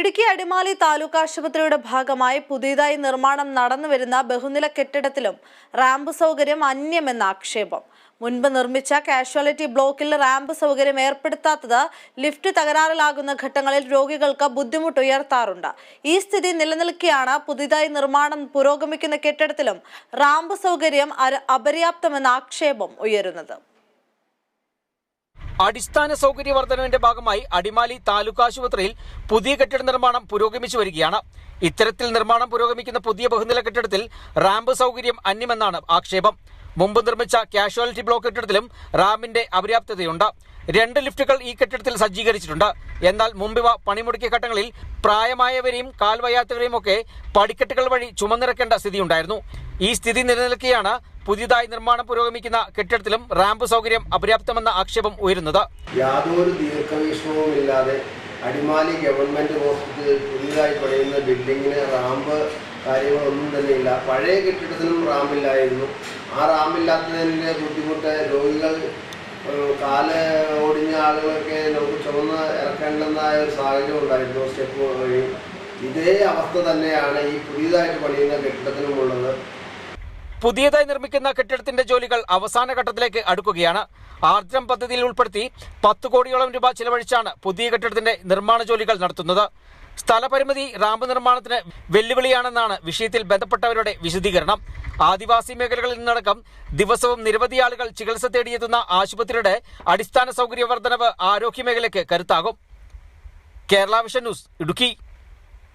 ഇടുക്കി അടിമാലി താലൂക്ക് ആശുപത്രിയുടെ ഭാഗമായി പുതിയതായി നിർമ്മാണം നടന്നുവരുന്ന ബഹുനില കെട്ടിടത്തിലും റാമ്പ് സൗകര്യം അന്യമെന്ന ആക്ഷേപം. മുൻപ് നിർമ്മിച്ച കാഷ്വാലിറ്റി ബ്ലോക്കിൽ റാമ്പ് സൗകര്യം ഏർപ്പെടുത്താത്തത് ലിഫ്റ്റ് തകരാറിലാകുന്ന ഘട്ടങ്ങളിൽ രോഗികൾക്ക് ബുദ്ധിമുട്ട് ബുദ്ധിമുട്ടുയർത്താറുണ്ട് ഈ സ്ഥിതി നിലനിൽക്കെയാണ് പുതിയതായി നിർമ്മാണം പുരോഗമിക്കുന്ന കെട്ടിടത്തിലും റാമ്പ് സൗകര്യം അപര്യാപ്തമെന്ന ആക്ഷേപം ഉയരുന്നത്. അടിസ്ഥാന സൗകര്യ വർധനവിന്റെ ഭാഗമായി അടിമാലി താലൂക്ക് ആശുപത്രിയിൽ പുതിയ കെട്ടിട നിർമ്മാണം പുരോഗമിച്ചു വരികയാണ്. ഇത്തരത്തിൽ നിർമ്മാണം പുരോഗമിക്കുന്ന പുതിയ ബഹുനില കെട്ടിടത്തിൽ റാമ്പ് സൗകര്യം അന്യമെന്നാണ് ആക്ഷേപം. മുമ്പ് നിർമ്മിച്ച കാഷ്വാലിറ്റി ബ്ലോക്ക് കെട്ടിടത്തിലും റാമ്പിന്റെ അപര്യാപ്തതയുണ്ട്. രണ്ട് ലിഫ്റ്റുകൾ ഈ കെട്ടിടത്തിൽ സജ്ജീകരിച്ചിട്ടുണ്ട്. എന്നാൽ മുമ്പിവ പണിമുടക്കിയ ഘട്ടങ്ങളിൽ പ്രായമായവരെയും കാൽവയ്യാത്തവരെയും ഒക്കെ പടിക്കെട്ടുകൾ വഴി ചുമന്നിറക്കേണ്ട സ്ഥിതിയുണ്ടായിരുന്നു. ഈ സ്ഥിതി നിലനിൽക്കെയാണ് പുതിയതായി നിർമ്മാണം പുരോഗമിക്കുന്ന കെട്ടിടത്തിലും റാമ്പ് സൗകര്യം അപര്യാപ്തമെന്ന ആക്ഷേപം ഉയരുന്നത്. യാതൊരു ദീർഘവീക്ഷണവും ഇല്ലാതെ അടിമാലി ഗവൺമെന്റ് ഹോസ്പിറ്റൽ പുതിയതായി പണിയുന്ന ബിൽഡിങ്ങിന് റാമ്പ് കാര്യങ്ങളൊന്നും തന്നെയില്ല. പഴയ കെട്ടിടത്തിനും റാമില്ലായിരുന്നു. ആ റാമില്ലാത്തതിന്റെ ബുദ്ധിമുട്ട് രോഗികൾ കാൽ ഓടിഞ്ഞ ആളുകളൊക്കെ നമുക്ക് ചുമന്ന് ഇറക്കേണ്ടതായ ഒരു സാഹചര്യം ഉണ്ടായിരുന്നു സ്റ്റെപ്പ് വഴി. ഇതേ അവസ്ഥ തന്നെയാണ് ഈ പുതിയതായിട്ട് പണിയുന്ന കെട്ടിടത്തിനുമുള്ളത് പുതിയതായി നിർമ്മിക്കുന്ന കെട്ടിടത്തിന്റെ ജോലികൾ അവസാന ഘട്ടത്തിലേക്ക് അടുക്കുകയാണ്. ആർദ്രം പദ്ധതിയിൽ ഉൾപ്പെടുത്തി പത്ത് കോടിയോളം രൂപ ചിലവഴിച്ചാണ് പുതിയ കെട്ടിടത്തിന്റെ നിർമ്മാണ ജോലികൾ നടത്തുന്നത്. സ്ഥലപരിമിതി റാമ്പ് നിർമ്മാണത്തിന് വെല്ലുവിളിയാണെന്നാണ് വിഷയത്തിൽ ബന്ധപ്പെട്ടവരുടെ വിശദീകരണം. ആദിവാസി മേഖലകളിൽ നിന്നടക്കം ദിവസവും നിരവധി ആളുകൾ ചികിത്സ തേടിയെത്തുന്ന ആശുപത്രിയുടെ അടിസ്ഥാന സൗകര്യ വർധനവ് ആരോഗ്യ മേഖലയ്ക്ക് കരുത്താകും. Kerala Vision News Idukki.